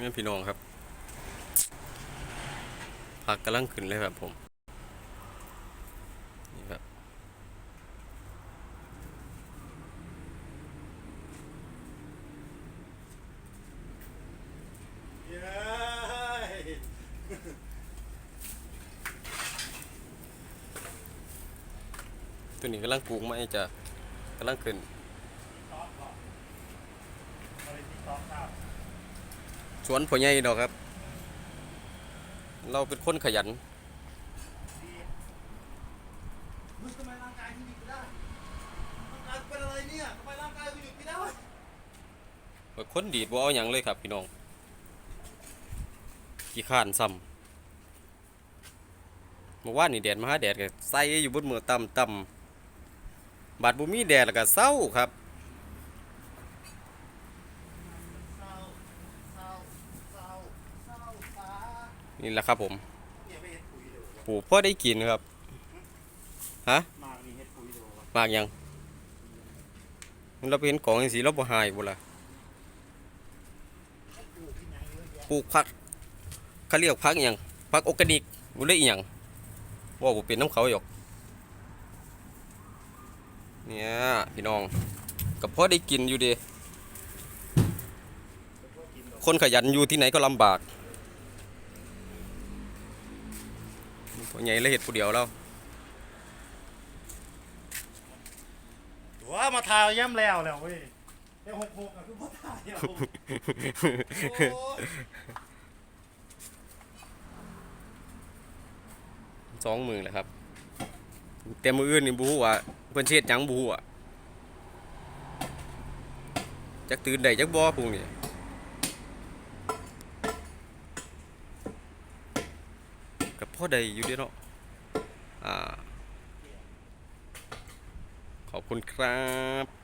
นี่พี่น้องครับ ผักกำลังขึ้นเลยครับผม นี่ครับย้ยตัวนี้กำลังปลูกไม้จะกำลังขึ้นต๊อกก่อนมาเลยที่ตอกครับ สวนพ่อใหญ่ดอกครับ เราเป็นคนขยันดีมึงทำไมร่างกายที่หยุดไม่ได้ร่างกายเป็นอะไรเนี่ยทำไมร่างกายกูหยุดไม่ได้แบบคนดีดบ่เอาหยังเลยครับพี่น้องขี้ข้านซ้ำเมื่อวานนี่แดดมาหาแดดก็ใส่อยู่บนมือต่ำต่ำบาดบ่มีแดดแล้วก็เศร้าครับ เศร้าเศร้าเศร้าเศร้าตา นี่แหละครับผมเนี่ยไม่เห็นปุ๋ยเลยวะปลูกพอได้กินครับฮะมากยังเราไปเห็นของจังสีเราบ่หายบ่ละปลูกที่ไหนเยอะแยะปลูกผักเขาเรียกผักอย่างผักออร์แกนิกบ่ได้อีหยังว่าบ่เป็นน้ำเขาหรอกเนี่ยพี่น้องก็พอได้กินอยู่ดีคนขยันอยู่ที่ไหนก็ลำบาก พ่อใหญ่เลยเฮ็ดผู้เดียวแล้วตัวมาทายย่ำแล้วแล้วเว้ยเดี๋ยวหกหกอะคือพ่อทายอะโอ้ยสองมือแหละครับ แต่มืออื่นนี่บฮูว่าเพิ่นสิเฮ็ดหยังบฮูอะจักตื่นได้จักบ่พวกนี้กับ พ่อใดอยู่เด้เนาะอ่าขอบคุณครับ